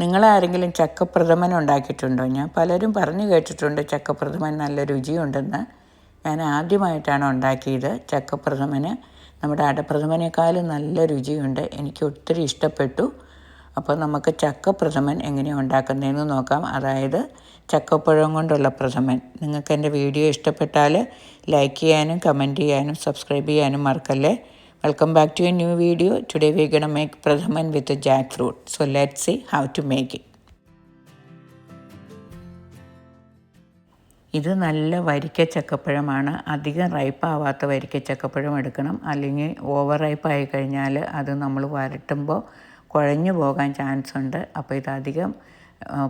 നിങ്ങളാരെങ്കിലും ചക്കപ്രഥമൻ ഉണ്ടാക്കിയിട്ടുണ്ടോ? ഞാൻ പലരും പറഞ്ഞു കേട്ടിട്ടുണ്ട് ചക്കപ്രഥമൻ നല്ല രുചിയുണ്ടെന്ന്. ഞാൻ ആദ്യമായിട്ടാണ് ഉണ്ടാക്കിയത് ചക്കപ്രഥമന്. നമ്മുടെ അടപ്രഥമനേക്കാളും നല്ല രുചിയുണ്ട്. എനിക്ക് ഒത്തിരി ഇഷ്ടപ്പെട്ടു. അപ്പോൾ നമുക്ക് ചക്കപ്രഥമൻ എങ്ങനെയാണ് ഉണ്ടാക്കുന്നതെന്ന് നോക്കാം. അതായത് ചക്കപ്പഴം കൊണ്ടുള്ള പ്രഥമൻ. നിങ്ങൾക്ക് എന്റെ വീഡിയോ ഇഷ്ടപ്പെട്ടാൽ ലൈക്ക് ചെയ്യാനും കമന്റ് ചെയ്യാനും സബ്സ്ക്രൈബ് ചെയ്യാനും മറക്കല്ലേ? Welcome back to a new video today we gonna make prathaman with jackfruit so let see how to make it ഇത് നല്ല വരിക്ക ചക്കപ്പഴമാണ് അധികം റൈപ്പാവാത്ത വരിക്ക ചക്കപ്പഴം എടുക്കണം. അല്ലെങ്കിൽ ഓവർ റൈപ്പ് ആയി കഴിഞ്ഞാൽ അത് നമ്മൾ വരട്ടുമ്പോൾ കുഴഞ്ഞു പോകാൻ ചാൻസ് ഉണ്ട്. അപ്പോൾ ഇത് അധികം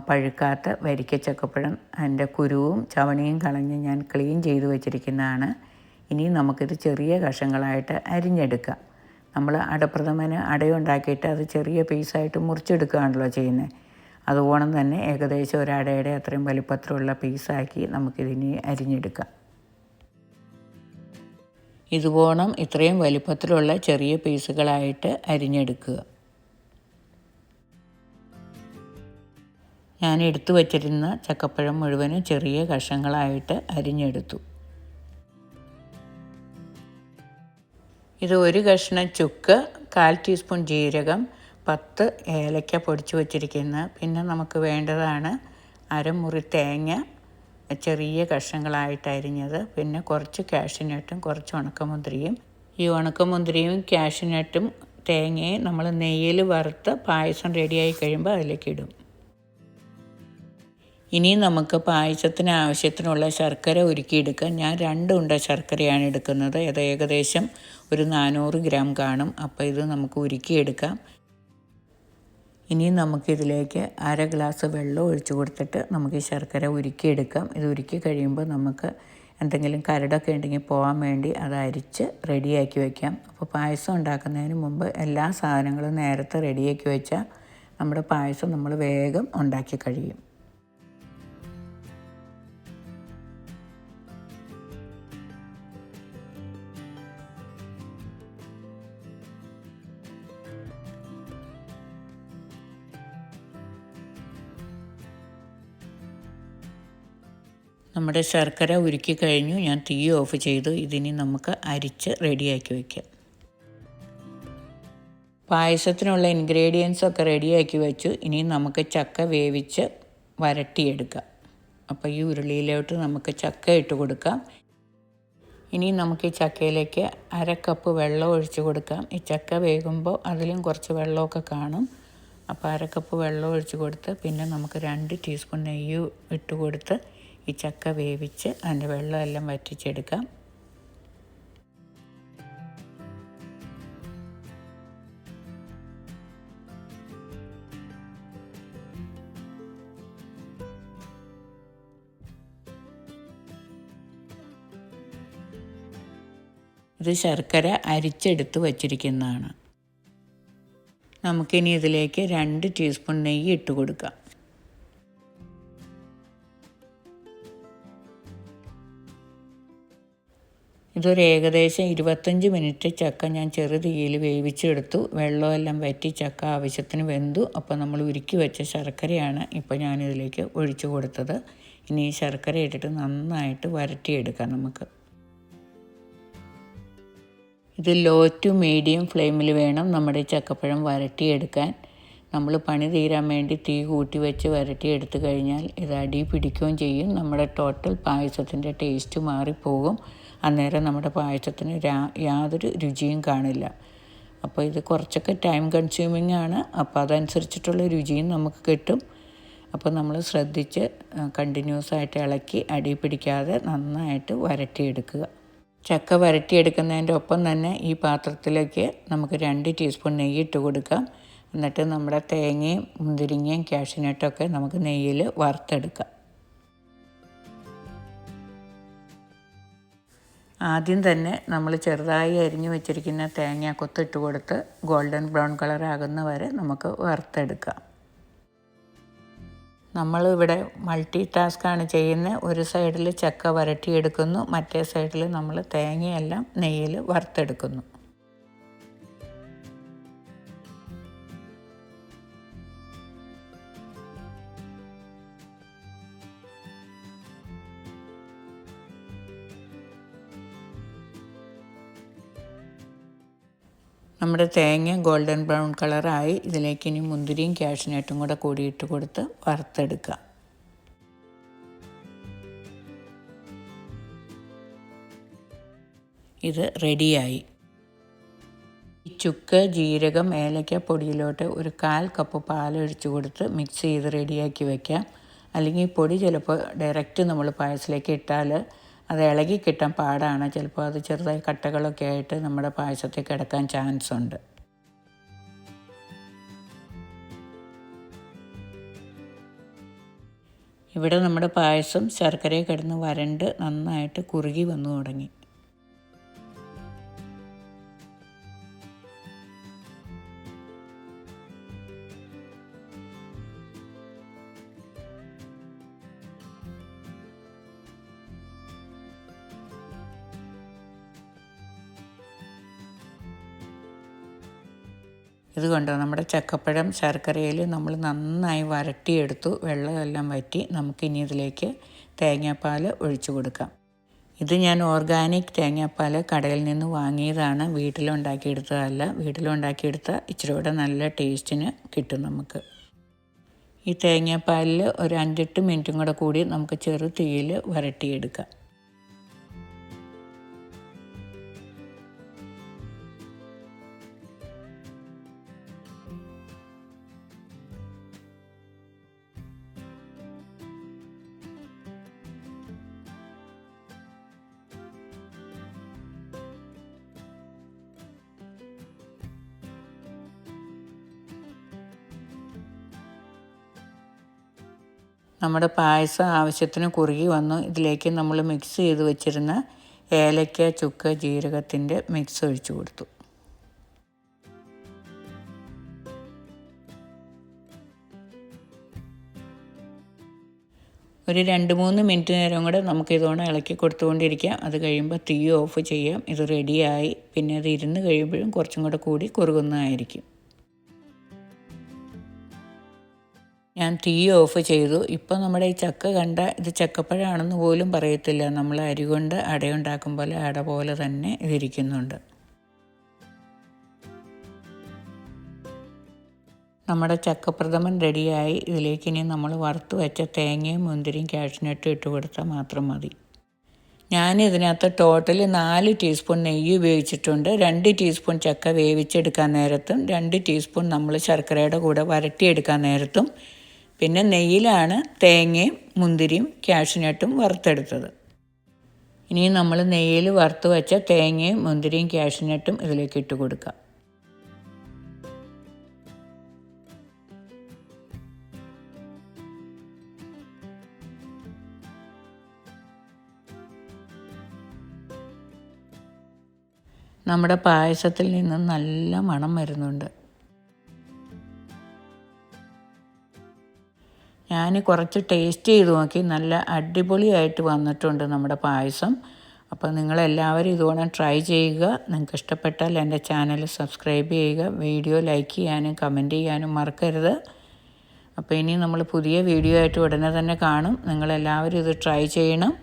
പഴുക്കാത്ത വരിക്ക ചക്കപ്പഴം അതിന്റെ കുരുവും ചവണിയും കളഞ്ഞ് ഞാൻ ക്ലീൻ ചെയ്ത് വെച്ചിരിക്കുന്നതാണ്. ഇനി നമുക്കിത് ചെറിയ കഷങ്ങളായിട്ട് അരിഞ്ഞെടുക്കാം. നമ്മൾ അടപ്രഥമന് അടയുണ്ടാക്കിയിട്ട് അത് ചെറിയ പീസായിട്ട് മുറിച്ചെടുക്കുകയാണല്ലോ ചെയ്യുന്നത് അതുപോലെ തന്നെ ഏകദേശം ഒരു അത്രയും വലിപ്പത്തിലുള്ള പീസാക്കി നമുക്കിതിനി അരിഞ്ഞെടുക്കാം. ഇതുപോണം ഇത്രയും വലിപ്പത്തിലുള്ള ചെറിയ പീസുകളായിട്ട് അരിഞ്ഞെടുക്കുക. ഞാൻ എടുത്തു വച്ചിരുന്ന ചക്കപ്പഴം മുഴുവനും ചെറിയ കഷങ്ങളായിട്ട് അരിഞ്ഞെടുത്തു. ഇത് ഒരു കഷ്ണം ചുക്ക് കാൽ ടീസ്പൂൺ ജീരകം പത്ത് ഏലക്ക പൊടിച്ച് വച്ചിരിക്കുന്നത് പിന്നെ നമുക്ക് വേണ്ടതാണ് അരമുറി തേങ്ങ ചെറിയ കഷ്ണങ്ങളായിട്ട് അരിഞ്ഞത്. പിന്നെ കുറച്ച് കാഷ്യനട്ടും കുറച്ച് ഉണക്കമുന്തിരിയും. ഈ ഉണക്കമുന്തിരിയും കാഷ്യനട്ടും തേങ്ങയും നമ്മൾ നെയ്യിൽ വറുത്ത് പായസം റെഡിയായി കഴിയുമ്പോൾ അതിലേക്ക് ഇടും. ഇനി നമുക്ക് പായസത്തിന് ആവശ്യത്തിനുള്ള ശർക്കര ഉരുക്കിയെടുക്കാം. ഞാൻ രണ്ട് ഉണ്ട ശർക്കരയാണ് എടുക്കുന്നത്. അത് ഏകദേശം ഒരു നാനൂറ് ഗ്രാം കാണും. അപ്പോൾ ഇത് നമുക്ക് ഉരുക്കിയെടുക്കാം. ഇനി നമുക്കിതിലേക്ക് അര ഗ്ലാസ് വെള്ളം ഒഴിച്ചു കൊടുത്തിട്ട് നമുക്ക് ഈ ശർക്കര ഉരുക്കിയെടുക്കാം. ഇത് ഉരുക്കി കഴിയുമ്പോൾ നമുക്ക് എന്തെങ്കിലും കരടൊക്കെ ഉണ്ടെങ്കിൽ പോകാൻ വേണ്ടി അത് അരിച്ച് റെഡിയാക്കി വയ്ക്കാം അപ്പോൾ പായസം ഉണ്ടാക്കുന്നതിന് മുമ്പ് എല്ലാ സാധനങ്ങളും നേരത്തെ റെഡിയാക്കി വെച്ചാൽ നമ്മുടെ പായസം നമ്മൾ വേഗം ഉണ്ടാക്കി കഴിയും. നമ്മുടെ ശർക്കര ഉരുക്കി കഴിഞ്ഞു. ഞാൻ തീ ഓഫ് ചെയ്തു. ഇതിനി നമുക്ക് അരിച്ച് റെഡിയാക്കി വയ്ക്കാം പായസത്തിനുള്ള ഇൻഗ്രീഡിയൻസ് ഒക്കെ റെഡിയാക്കി വെച്ചു. ഇനി നമുക്ക് ചക്ക വേവിച്ച് വരട്ടിയെടുക്കാം. അപ്പോൾ ഈ ഉരുളിയിലോട്ട് നമുക്ക് ചക്ക ഇട്ട് കൊടുക്കാം. ഇനി നമുക്ക് ഈ ചക്കയിലേക്ക് അര കപ്പ് വെള്ളം ഒഴിച്ച് കൊടുക്കാം. ഈ ചക്ക വേകുമ്പോൾ അതിലും കുറച്ച് വെള്ളമൊക്കെ കാണും. അപ്പോൾ അര കപ്പ് വെള്ളം ഒഴിച്ച് കൊടുത്ത് പിന്നെ നമുക്ക് രണ്ട് ടീസ്പൂൺ നെയ്യ് ഇട്ട് കൊടുത്ത് ഈ ചക്ക വേവിച്ച് അതിന്റെ വെള്ളമെല്ലാം വറ്റിച്ചെടുക്കാം. ഇത് ശർക്കര അരിച്ചെടുത്ത് വച്ചിരിക്കുന്നതാണ്. നമുക്കിനി ഇതിലേക്ക് രണ്ട് ടീസ്പൂൺ നെയ്യ് ഇട്ട് കൊടുക്കാം. ഇതൊരു ഏകദേശം ഇരുപത്തഞ്ച് മിനിറ്റ് ചക്ക ഞാൻ ചെറു തീയിൽ വേവിച്ചെടുത്തു. വെള്ളമെല്ലാം വറ്റി ചക്ക ആവശ്യത്തിന് വെന്തു. അപ്പോൾ നമ്മൾ ഉരുക്കി വെച്ച ശർക്കരയാണ് ഇപ്പോൾ ഞാനിതിലേക്ക് ഒഴിച്ചു കൊടുത്തത്. ഇനി ഈ ശർക്കര ഇട്ടിട്ട് നന്നായിട്ട് വരട്ടിയെടുക്കാം നമുക്ക്. ഇത് ലോ ടു മീഡിയം ഫ്ലെയിമിൽ വേണം നമ്മുടെ ചക്കപ്പഴം വരട്ടിയെടുക്കാൻ. നമ്മൾ പണി തീരാൻ വേണ്ടി തീ കൂട്ടി വെച്ച് വരട്ടിയെടുത്തു കഴിഞ്ഞാൽ ഇത് അടി പിടിക്കുകയും ചെയ്യും. നമ്മുടെ ടോട്ടൽ പായസത്തിന്റെ ടേസ്റ്റ് മാറിപ്പോകും. അന്നേരം നമ്മുടെ പായസത്തിന് യാതൊരു രുചിയും കാണില്ല. അപ്പോൾ ഇത് കുറച്ചൊക്കെ ടൈം കൺസ്യൂമിംഗ് ആണ്. അപ്പോൾ അതനുസരിച്ചിട്ടുള്ള രുചിയും നമുക്ക് കിട്ടും. അപ്പോൾ നമ്മൾ ശ്രദ്ധിച്ച് കണ്ടിന്യൂസ് ആയിട്ട് ഇളക്കി അടി പിടിക്കാതെ നന്നായിട്ട് വരട്ടിയെടുക്കുക. ചക്ക വരട്ടിയെടുക്കുന്നതിന്റെ ഒപ്പം തന്നെ ഈ പാത്രത്തിലേക്ക് നമുക്ക് രണ്ട് ടീസ്പൂൺ നെയ്യ് ഇട്ട് കൊടുക്കാം. എന്നിട്ട് നമ്മുടെ തേങ്ങയും മുന്തിരിങ്ങയും കാഷ്യൂനട്ടൊക്കെ നമുക്ക് നെയ്യിൽ വറുത്തെടുക്കാം. ആദ്യം തന്നെ നമ്മൾ ചെറുതായി അരിഞ്ഞു വെച്ചിരിക്കുന്ന തേങ്ങ കൊത്തിട്ട് കൊടുത്ത് ഗോൾഡൻ ബ്രൗൺ കളർ ആകുന്ന വരെ നമുക്ക് വറുത്തെടുക്കാം. നമ്മൾ ഇവിടെ മൾട്ടി ടാസ്ക്കാണ് ചെയ്യുന്നത് ഒരു സൈഡിൽ ചക്ക വരട്ടിയെടുക്കുന്നു. മറ്റേ സൈഡിൽ നമ്മൾ തേങ്ങയെല്ലാം നെയ്യിൽ വറുത്തെടുക്കുന്നു. നമ്മുടെ തേങ്ങ ഗോൾഡൻ ബ്രൗൺ കളറായി ഇതിലേക്ക് ഇനി മുന്തിരിയും ക്യാഷിനായിട്ടും കൂടെ കൂടിയിട്ട് കൊടുത്ത് വറുത്തെടുക്കുക. ഇത് റെഡിയായി. ചുക്ക് ജീരകം ഏലക്ക പൊടിയിലോട്ട് ഒരു കാൽ കപ്പ് പാലൊഴിച്ച് കൊടുത്ത് മിക്സ് ചെയ്ത് റെഡിയാക്കി വയ്ക്കാം അല്ലെങ്കിൽ പൊടി ചിലപ്പോൾ ഡയറക്റ്റ് നമ്മൾ പായസത്തിലേക്ക് ഇട്ടാൽ അത് ഇളകി കിട്ടാൻ പാടാണ്. ചിലപ്പോൾ അത് ചെറുതായി കട്ടകളൊക്കെ ആയിട്ട് നമ്മുടെ പായസത്തിൽ കിടക്കാൻ ചാൻസ് ഉണ്ട്. ഇവിടെ നമ്മുടെ പായസം ശർക്കരയിൽ കിടന്ന് വരണ്ട് നന്നായിട്ട് കുറുകി വന്നു തുടങ്ങി. ഇതുകൊണ്ട് നമ്മുടെ ചക്കപ്പഴം ശർക്കരയിൽ നമ്മൾ നന്നായി വരട്ടിയെടുത്തു. വെള്ളമെല്ലാം വറ്റി നമുക്കിനി ഇതിലേക്ക് തേങ്ങാപ്പാൽ ഒഴിച്ചു കൊടുക്കാം. ഇത് ഞാൻ ഓർഗാനിക് തേങ്ങാപ്പാൽ കടയിൽ നിന്ന് വാങ്ങിയതാണ്. വീട്ടിലുണ്ടാക്കിയെടുത്തതല്ല. വീട്ടിലുണ്ടാക്കിയെടുത്ത ഇച്ചിരി കൂടെ നല്ല ടേസ്റ്റിന് കിട്ടും നമുക്ക്. ഈ തേങ്ങാപ്പാലിൽ ഒരു അഞ്ചെട്ട് മിനിറ്റും കൂടെ കൂടി നമുക്ക് ചെറു തീയിൽ വരട്ടിയെടുക്കാം. നമ്മുടെ പായസം ആവശ്യത്തിന് കുറുകി വന്നു. ഇതിലേക്ക് നമ്മൾ മിക്സ് ചെയ്ത് വെച്ചിരുന്ന ഏലക്ക ചുക്ക് ജീരകത്തിന്റെ മിക്സ് ഒഴിച്ചു കൊടുത്തു. ഒരു രണ്ട് മൂന്ന് മിനിറ്റ് നേരം കൂടെ നമുക്ക് ഇതുകൊണ്ട് ഇളക്കി കൊടുത്തുകൊണ്ടിരിക്കാം. അത് കഴിയുമ്പോൾ തീ ഓഫ് ചെയ്യാം. ഇത് റെഡിയായി പിന്നെ അത് ഇരുന്ന് കഴിയുമ്പോഴും കുറച്ചും കൂടെ കൂടി കുറുകുന്നതായിരിക്കും. ഞാൻ തീ ഓഫ് ചെയ്തു. ഇപ്പോൾ നമ്മുടെ ഈ ചക്ക കണ്ട ഇത് ചക്കപ്പഴമാണെന്ന് പോലും പറയത്തില്ല. നമ്മൾ അരി കൊണ്ട് അടയുണ്ടാക്കും പോലെ അട പോലെ തന്നെ ഇതിരിക്കുന്നുണ്ട് നമ്മുടെ ചക്കപ്രഥമൻ റെഡിയായി. ഇതിലേക്ക് ഇനി നമ്മൾ വറുത്ത് വെച്ച തേങ്ങയും മുന്തിരിയും കാഷ്നട്ടും ഇട്ട് കൊടുത്താൽ മാത്രം മതി. ഞാൻ ഇതിനകത്ത് ടോട്ടൽ നാല് ടീസ്പൂൺ നെയ്യ് ഉപയോഗിച്ചിട്ടുണ്ട്. രണ്ട് ടീസ്പൂൺ ചക്ക വേവിച്ചെടുക്കാൻ നേരത്തും രണ്ട് ടീസ്പൂൺ നമ്മൾ ശർക്കരയുടെ കൂടെ വരട്ടിയെടുക്കാൻ നേരത്തും പിന്നെ നെയ്യിലാണ് തേങ്ങയും മുന്തിരിയും കാഷ്നട്ടും വറുത്തെടുത്തത്. ഇനി നമ്മൾ നെയ്യിൽ വറുത്ത് വെച്ച തേങ്ങയും മുന്തിരിയും കാഷ്നട്ടും ഇതിലേക്ക് ഇട്ട് കൊടുക്കാം. നമ്മുടെ പായസത്തിൽ നിന്ന് നല്ല മണം വരുന്നുണ്ട്. ഞാൻ കുറച്ച് ടേസ്റ്റ് ചെയ്ത് നോക്കി. നല്ല അടിപൊളിയായിട്ട് വന്നിട്ടുണ്ട് നമ്മുടെ പായസം. അപ്പോൾ നിങ്ങളെല്ലാവരും ഇതുപോലെ ട്രൈ ചെയ്യുക. നിങ്ങൾക്ക് ഇഷ്ടപ്പെട്ടാൽ എന്റെ ചാനൽ സബ്സ്ക്രൈബ് ചെയ്യുക. വീഡിയോ ലൈക്ക് ചെയ്യാനും കമന്റ് ചെയ്യാനും മറക്കരുത്. അപ്പോൾ ഇനി നമ്മൾ പുതിയ വീഡിയോ ആയിട്ട് ഉടനെ തന്നെ കാണും. നിങ്ങളെല്ലാവരും ഇത് ട്രൈ ചെയ്യണം.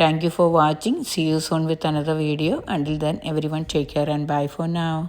Thank you for watching see you soon with another video until then everyone take care and bye for now